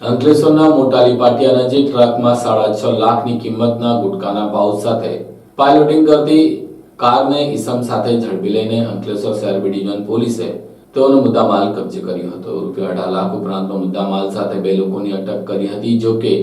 અંકલેશ્વરના મોટાલી પાટિયા નજીક ટ્રકમાં સાડા છ લાખની કિંમતના ગુટકાના પાઉચ સાથે પાયલોટિંગ કરતી કારને ઇસમ સાથે ઝડપી લઈને અંકલેશ્વર શહેર ડિવિઝન પોલીસે તેઓનો મુદ્દામાલ કબજે કર્યો હતો. રૂપિયા અઢાર લાખ ઉપરાંતનો મુદ્દામાલ સાથે બે લોકોની અટક કરી હતી, જો કે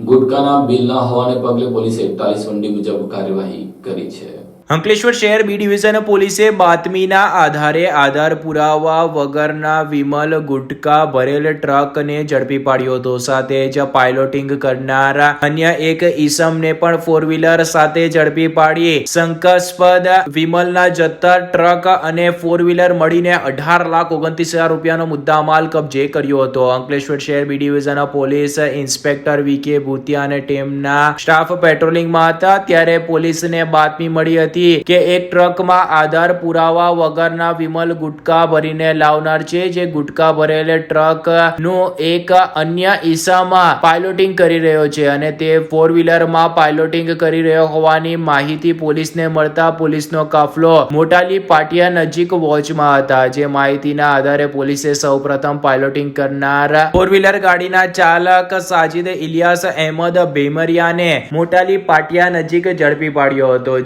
ગુટકાના બિલ ન હોવાને પગલે પોલીસે એકતાલીસ વંડી મુજબ કાર્યવાહી કરી છે. અંકલેશ્વર શહેર બી ડિવિઝન પોલીસે બાતમીના આધારે આધાર પુરાવા વગરના વિમલ ગુટકા ભરેલ ટ્રકને ઝડપી પાડ્યો હતો. સાથે જ પાયલોટિંગ કરનારા અન્ય એક ઈસમને પણ ફોર વ્હીલર સાથે ઝડપી પાડી શંકાસ્પદ વિમલના જથ્થા, ટ્રક અને ફોર વ્હીલર મળીને અઢાર લાખ ઓગણત્રીસ હજાર રૂપિયાનો મુદ્દામાલ કબજે કર્યો હતો. અંકલેશ્વર શહેર B division police inspector V K Bhutiya અને ટીમના સ્ટાફ પેટ્રોલિંગમાં હતા. ત્યારે પોલીસને બાતમી મળી હતી કે એક ટ્રકમાં આધાર પુરાવા વગરના વિમલ ગુટકા ભરીને લાવનાર છે, જે ગુટકા ભરેલ ટ્રકનું એક અન્ય ઈસામાં પાયલોટિંગ કરી રહ્યો છે અને તે ફોર વ્હીલરમાં પાયલોટિંગ કરી રહ્યો હોવાની માહિતી પોલીસને મળતા પોલીસનો કાફલો મોટાલી પાટિયા નજીક વોચમાં હતા. જે માહિતીના આધારે પોલીસે સૌપ્રથમ પાયલોટિંગ કરનાર ફોર વ્હીલર ગાડીના ચાલક સાજિદ ઇલિયાસ અહેમદ ભેમરિયાને મોટાલી પાટિયા નજીક ઝડપી પાડ્યો હતો.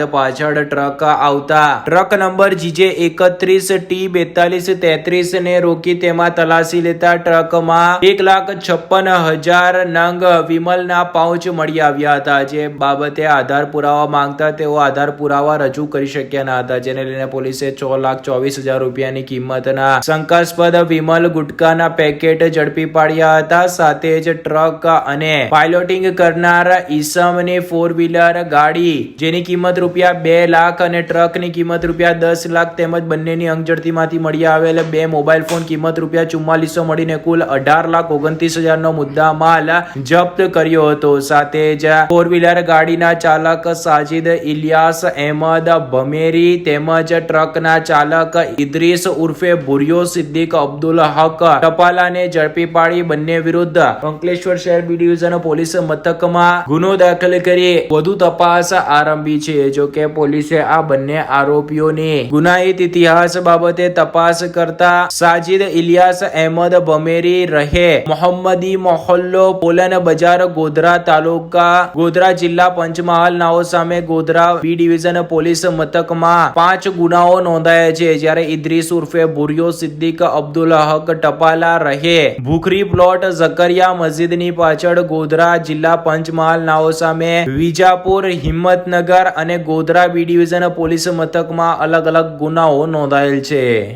ત્યારબાદ પાછળ ટ્રક આવતા. ટ્રક નંબર જીજે એકત્રીસ, ટી બેતાલીસ, તેત્રીસ ને રોકી તેમાં તલાશી લેતા ટ્રકમાં એક લાખ છપ્પન હજાર નંગ વિમલના પાઉચ મળી આવ્યા હતા. જે બાબતે આધાર પુરાવા માંગતા તેઓ આધાર પુરાવા રજૂ કરી શક્યા ન હતા. જેને લઈને પોલીસે છ લાખ ચોવીસ હજાર રૂપિયાની કિંમતના શંકાસ્પદ વિમલ ગુટકાના પેકેટ ઝડપી પાડ્યા હતા. સાથે જ ટ્રક અને પાયલોટિંગ કરનાર ઈસમની ફોર વ્હીલર ગાડી, જેની કિંમત રૂપિયા બે લાખ અને ટ્રકની કિંમત રૂપિયા દસ લાખ તેમજ બંનેની અંગઝડતીમાંથી મળી આવેલ બે મોબાઈલ ફોન કિંમત રૂપિયા ચુમ્માલીસો મળીને કુલ અઢાર લાખ ઓગણત્રીસ હજારનો મુદ્દા માલ જપ્ત કર્યો હતો. સાથે જ ફોર વ્હીલર ગાડીના ચાલક સાજિદ ઇલિયાસ, અહેમદ ભમેરી તેમજ ટ્રકના ચાલક ઇદ્રીસ ઉર્ફે ભુરિયો સિદ્દીક, અબ્દુલ હક ટપાલાને ઝડપી પાડી બંને વિરુદ્ધ અંકલેશ્વર શહેર બી ડિવિઝન પોલીસ મથકમાં ગુનો દાખલ કરી વધુ તપાસ આરંભી છે. જો કે પોલીસે આ બંને આરોપીઓની ગુનાહિત ઇતિહાસ બાબતે તપાસ કરતા સાજિદ ઇલિયાસ અહેમદ ભમેરી રહે. મોહમ્મદી મોહલ્લો પોલન બજાર ગોધરા તાલુકા ગોધરા જિલ્લા પંચમહાલ, નાઓ સામે ગોધરા બી ડિવિઝન પોલીસ મથકમાં પાંચ ગુનાઓ નોંધાયા છે, જ્યારે ઇદ્રીસ ઉર્ફે ભુરિયો સિદ્દીક અબ્દુલ હક ટપાલા રહે. ભૂખરી પ્લોટ ઝકરિયા મસ્જિદની પાછળ ગોધરા જિલ્લા પંચમહાલ, નાઓ સામે Vijapur, Himmatnagar Godhra B division police મથકમાં અલગ અલગ ગુનાઓ નોંધાયેલ છે.